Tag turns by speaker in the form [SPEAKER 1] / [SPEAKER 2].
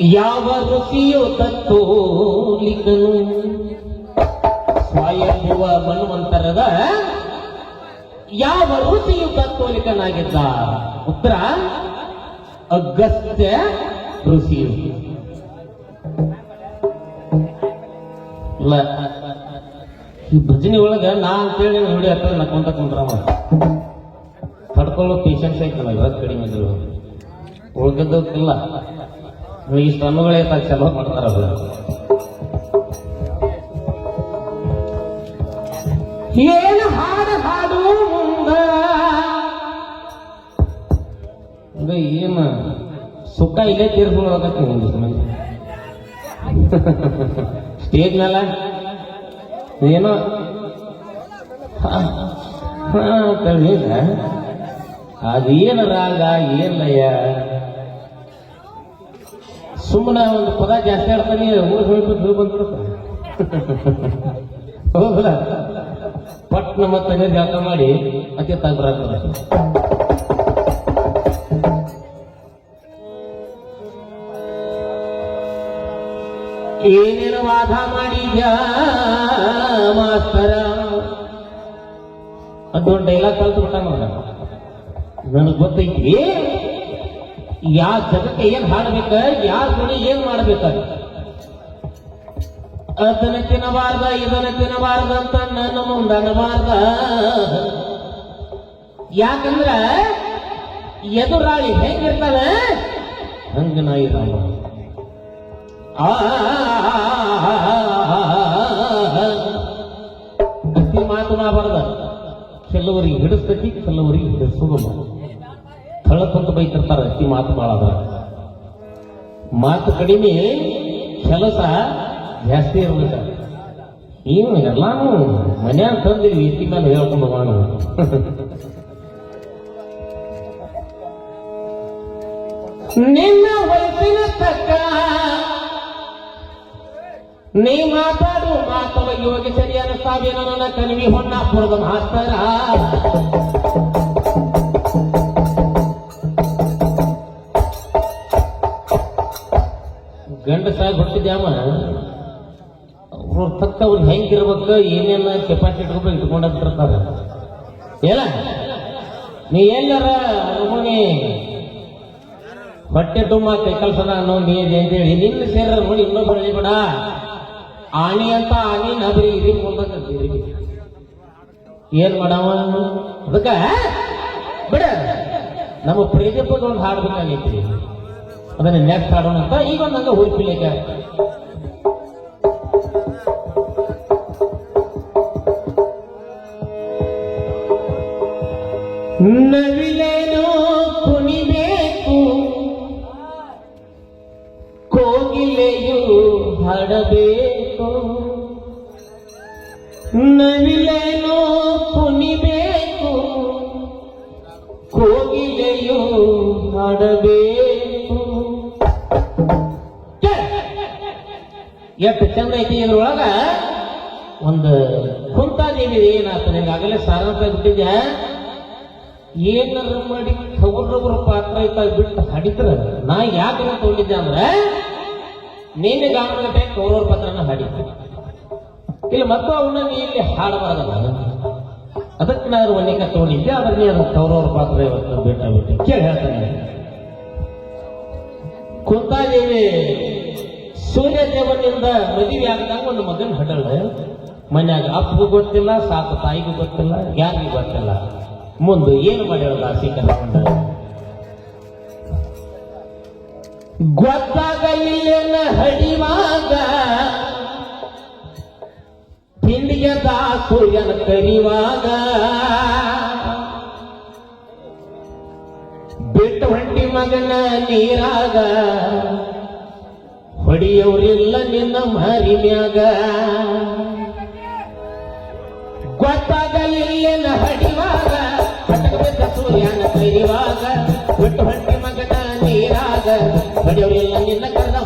[SPEAKER 1] ಯಾವ ಋಷಿಯು ತತ್ತೋಲಿಕನು ಸ್ವಯಂಭುವ ಮನ್ವಂತರದ ಯಾವ ಋಷಿಯು ತತ್ವಲಿಕನಾಗಿದ್ದ? ಉತ್ತರ, ಅಗಸ್ತ್ಯ ಋಷಿಯು. ಇಲ್ಲ. ಈ ಭಜನೆ ಒಳಗ ನಾ ಅಂತೇಳಿ ನೋಡಿ ಹತ್ತಿರ ನಕ್ಕೊಂತ ಕುಂದ್ರವ ತಡ್ಕೊಳ್ಳೋ ಪೇಷನ್ಸ್ ಐತಲ್ಲ ಇವತ್ತು ಕಡಿಮೆ ಇದ್ರು ಉಳ್ಕದ್ದಕ್ಕಿಲ್ಲ ಇಷ್ಟು ಅನ್ನಗಳೇ ತಾವು ಚಲೋ ಮಾಡ್ತಾರ ಏನು ಹಾಡು ಹಾಡು ಮುಂದ? ಏನು ಸುಖ ಇಲ್ಲೇ ತೀರ್ಸ್ಕೊಂಡು ಹೋಗತ್ತೆ ಒಂದಿಷ್ಟು ಮಂದಿ ಸ್ಟೇಜ್ ಹಾ ಏನೋ ಕಳ್ಳಿಲ್ಲ ಅದೇನು ರಾಗ ಏನ್ ಲಯ? ಸುಮ್ಮನೆ ಒಂದು ಪದ ಜಾಸ್ತಿ ಹೇಳ್ತಾನೆ ಊರು ಹೋಗ್ಬಿಟ್ಟು ಬಂದ್ಬಿಡುತ್ತೆ ಹೌದಲ್ಲ ನಮ್ಮ ಮತ್ತೆ ಜಾತ ಮಾಡಿ ಅತಿ ತಗ್ಬರಾಗ್ತದೆ ಏನೇನು ವಾದ ಮಾಡಿದ್ಯ, ಮಾಸ್ತರ? ಅದೊಂದು ಡೈಲಾಗ್ ಕಲ್ತು ಬಿಟ್ಟ ನೋಡ. ನನಗೆ ಗೊತ್ತೈತಿ. ಯಾವ ಜಗಕ್ಕೆ ಏನ್ ಹಾಡ್ಬೇಕ ಯಾರ ಗುಣಿ ಏನ್ ಮಾಡ್ಬೇಕ ಅದನ್ನ ತಿನ್ನಬಾರ್ದ ಇದನ್ನ ತಿನ್ನಬಾರ್ದ ಅಂತ ನನ್ನ ಮುಂದೆ ಅನ್ನಬಾರ್ದ ಯಾಕಂದ್ರ ಎದುರಾಳಿ ಹೆಂಗಿರ್ತಾನೆ ಹಂಗ ನಾಯಿ ರಾಮ ಆ ಮಾತು ಬರದ ಕೆಲವರಿಗೆ ಹಿಡಿಸ್ತತಿ ಕೆಲವರಿಗೆ ಹಿಡಿಸೋದಿಲ್ಲ ಥಳಕಂತ ಬೈತಿರ್ತಾರೆ ಈ ಮಾತು ಮಾಡದ ಮಾತು ಕಡಿಮೆ ಕೆಲಸ ಜಾಸ್ತಿ ಇರ್ಬೇಕ. ಏನು ಎಲ್ಲಾನು ಮನ್ಯಾಗ ತಂದಿರಿ ಇತ್ತಿ ಮೇಲೆ ಹೇಳ್ಕೊಂಡು ಮಾಡು ನಿನ್ನ ವಯಸ್ಸಿನ ತಕ್ಕ ನೀ ಮಾತಾಡು ಮಾತವ ಯೋಗಿ ಸರಿಯಾದ ಸಾವಿರ ನನ್ನ ಕಣಿವಿ ಹೊನ್ನಾಪುರದ ಮಾಸ್ತರ. ಗಂಡಸ ಹುಟ್ಟಿದ್ಯಾಮ ಅವ್ರ ತಕ್ಕ ಅವ್ರು ಹೆಂಗಿರ್ಬೇಕು, ಏನೇನ ಕೆಪಾಸಿಟಿ ಇಟ್ಕೊಂಡು ಇಟ್ಕೊಂಡಿರ್ತಾರೆ ಏನ ನೀ ಎಲ್ಲರ ಅರಮನೆ ಹೊಟ್ಟೆ ತುಂಬ ಕೈ ಕಲ್ಸದ ಅನ್ನೋ ನೀ ಅಂತೇಳಿ ನಿನ್ನ ಸೇರ ನೋಡಿ ಇನ್ನೊಬ್ಬರು ಹೇಳಿಬೇಡ ಆಣಿ ಅಂತ ಆಣಿ, ನಬರಿ ಇರಿ ಮುಂದೆ ಏನ್ ಮಾಡವ ಅದಕ್ಕ ಬಿಡ. ನಮ್ಮ ಪ್ರೇಜಪ್ಪದ ಒಂದು ಹಾಡ್ಬೇಕಾಗೈತಿ ಅದನ್ನ ನೆಕ್ಸ್ಟ್ ಹಾಡೋಣ ಅಂತ ಈಗ ಒಂದು ಹಂಗ ಹುಡುಕಿಲಿಕ್ಕೆ ನವಿಲೇನೋ ಕುಣಿಬೇಕು, ಕೋಗಿಲೆಯು ಹಾಡಬೇಕು. ನವಿಲೇನೋ ಕುಣಿಬೇಕು, ಕೋಗಿಲೆಯು ಹಾಡಬೇಕು. ಎಷ್ಟು ಚಂದ ಐತಿ ಇದ್ರೊಳಗ? ಒಂದು ಕುಂತಾದೇವಿ ಏನಾತ ನಿಂಗೆ ಆಗಲೇ ಸಾರಂತ ಬಿಟ್ಟಿದ್ಯಾ? ಏನಾರ ಮಾಡಿ ಕೌರವರ ಪಾತ್ರ ಐತ ಬಿಟ್ಟು ಹಾಡಿದ್ರ, ನಾ ಯಾಕೆ ತಗೊಂಡಿದ್ದೆ ಅಂದ್ರೆ, ನಿನ್ನ ಗಾಮಗಟ್ಟೆ ಕೌರವ್ರ ಪಾತ್ರನ ಹಾಡಿದ್ದೆ. ಇಲ್ಲಿ ಮತ್ತು ಅವನ್ನ ನೀ ಇಲ್ಲಿ ಹಾಡಬಾರದಲ್ಲ. ಅದಕ್ಕೆ ನಾನು ಮನೆಗೆ ತಗೊಂಡಿದ್ದೆ, ಆದ್ರೆ ಕೌರವ್ರ ಕೌರವರ ಪಾತ್ರ ಇವತ್ತು ಬಿಟ್ಟ ಬಿಟ್ಟು ಕೇಳಿ ಹೇಳ್ತಾನೆ. ಕುಂತಾದೇವಿ ಸೂರ್ಯ ದೇವನಿಂದ ಮದುವೆ ಆಗ್ದಂಗ ಒಂದು ಮಗನ ಹಡಳ ಮನ್ಯಾಗ ಅಪ್ಪಗೂ ಗೊತ್ತಿಲ್ಲ, ಸಾಕು ತಾಯಿಗೂ ಗೊತ್ತಿಲ್ಲ, ಯಾರಿಗೂ ಗೊತ್ತಿಲ್ಲ. ಮುಂದೆ ಏನು ಮಾಡ್ಯಾಳ ಸೀಕರಕೊಂಡ ಗೊತ್ತಾಗಲಿಲ್ಲ ಹಡಿವಾಗ ತಿಂಡಿಯ ಸೂರ್ಯನ ಕರಿವಾಗ. ಬಿಟ್ಟು ಹೊಂಟಿ ಮಗನ ನೀರಾಗ. ಹೊಡಿಯವ್ರಿಲ್ಲ ನಿನ್ನ ಮಾರಿನ್ಯಾಗ ಗೊತ್ತಾಗಲಿಲ್ಲ ಹಡಿವಾಗ ಪಟಕದ ಸೂರ್ಯನ ಕೈವಾಗ ಬಿಟ್ಟು ಹೊಟ್ಟೆ ಮಗನ ನೀರಾಗ. ಹೊಡಿಯವ್ರಿಲ್ಲ ನಿನ್ನ ಕರ